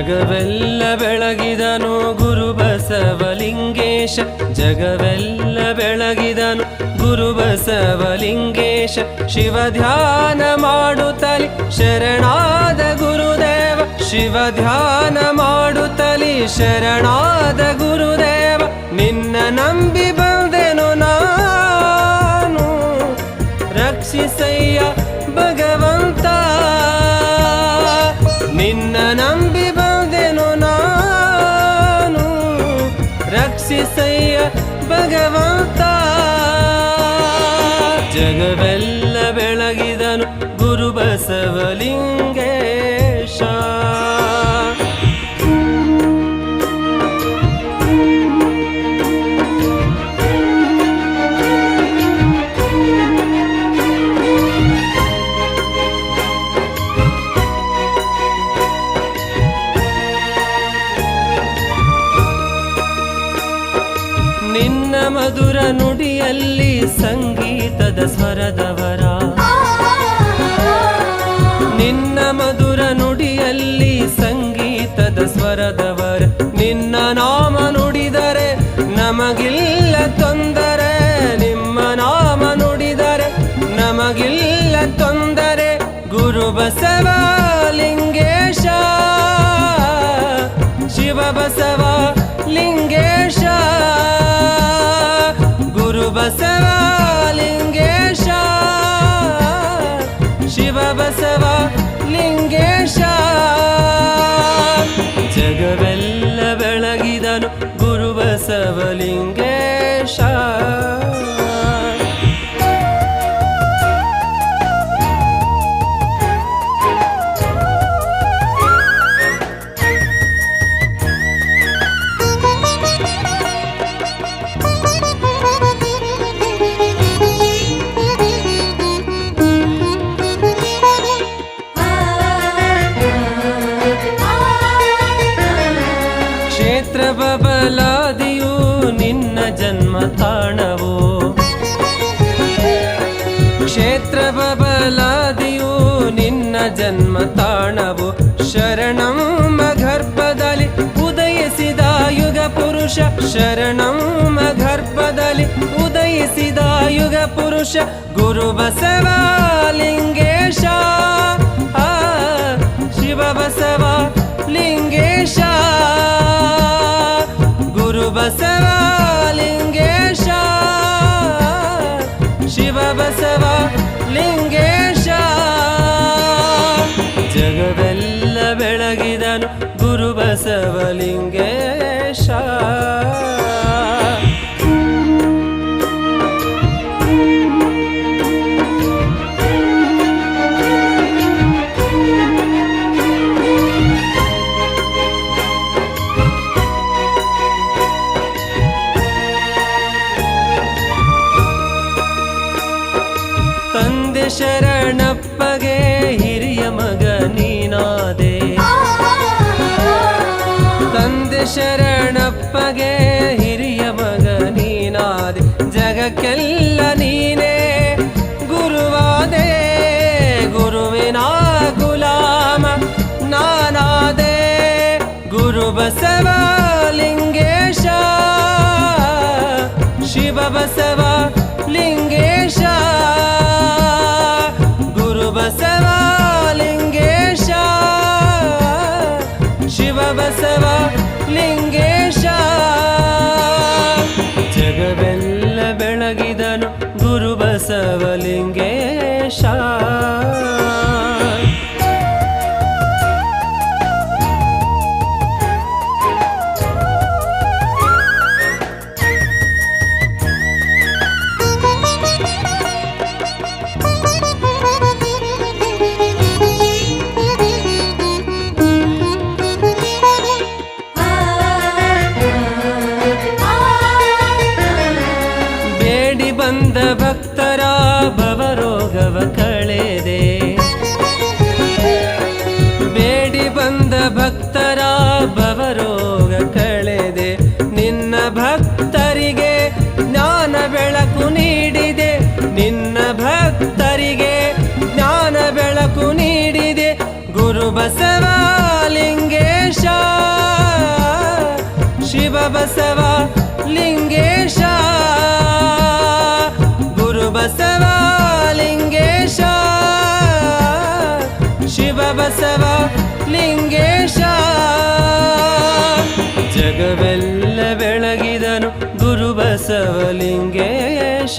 ಜಗವೆಲ್ಲ ಬೆಳಗಿದನು ಗುರು ಬಸವಲಿಂಗೇಶ. ಜಗವೆಲ್ಲ ಬೆಳಗಿದನು ಗುರು ಬಸವಲಿಂಗೇಶ. ಶಿವ ಧ್ಯಾನ ಮಾಡುತ್ತಲಿ ಶರಣಾದ ಗುರುದೇವ. ಶಿವ ಧ್ಯಾನ ಮಾಡುತ್ತಲಿ ಶರಣಾದ ಗುರುದೇವ. ನಿನ್ನ ನಂಬಿ ಬಸವಲಿಂಗೇಶ ನಿನ್ನ ಮಧುರ ನುಡಿಯಲ್ಲಿ ಸಂಗೀತದ ಸ್ವರದವರ ನಾಮ ನುಡಿದರೆ ನಮಗಿಲ್ಲ ತೊಂದರೆ. ನಿಮ್ಮ ನಾಮ ನುಡಿದರೆ ನಮಗಿಲ್ಲ ತೊಂದರೆ. ಗುರು ಬಸವ ಲಿಂಗೇಶ ಶಿವ ಬಸವ ಲಿಂಗೇಶ ಗುರು ಬಸವ ಗುರು ಜನ್ಮ ತಾಣವು ಶರಣಂ ಗರ್ಭದಲ್ಲಿ ಉದಯಿಸಿದ ಯುಗ ಪುರುಷ ಶರಣಂ ಗರ್ಭದಲ್ಲಿ ಉದಯಿಸಿದ ಯುಗ ಪುರುಷ ಗುರು ಬಸವ ಲಿಂಗೇಶ ಆ, ಶಿವ ಬಸವ ಶರಣಪ್ಪಗೆ ಹಿರಿಯ ಮಗ ನೀನಾದೆ. ತಂದೆ ಶರಣಪ್ಪಗೆ ಹಿರಿಯ ಮಗ ನೀನಾದೆ. ಜಗಕ್ಕೆಲ್ಲ ನೀನೇ ಗುರುವಾದೆ. ಗುರುವಿನ ಗುಲಾಮ ನಾನಾದೆ. ಗುರು ಬಸವ ಲಿಂಗೇಶ. ಶಿವ ಬಸವ ಲಿಂಗೇಶ. ಬಂದ ಭಕ್ತರ ಭವರೋಗವ ಕಳೆದೆ. ಬೇಡಿ ಬಂದ ಭಕ್ತರ ಭವರೋಗ ಕಳೆದೆ. ನಿನ್ನ ಭಕ್ತರಿಗೆ ಜ್ಞಾನ ಬೆಳಕು ನೀಡಿದೆ. ನಿನ್ನ ಭಕ್ತರಿಗೆ ಜ್ಞಾನ ಬೆಳಕು ನೀಡಿದೆ. ಗುರು ಬಸವ ಲಿಂಗೇಶ ಶಿವ ಬಸವ ಲಿಂಗೇಶ ಬಸವ ಲಿಂಗೇಶ ಶಿವ ಬಸವ ಲಿಂಗೇಶ ಜಗವೆಲ್ಲ ಬೆಳಗಿದನು ಗುರು ಬಸವ ಲಿಂಗೇಶ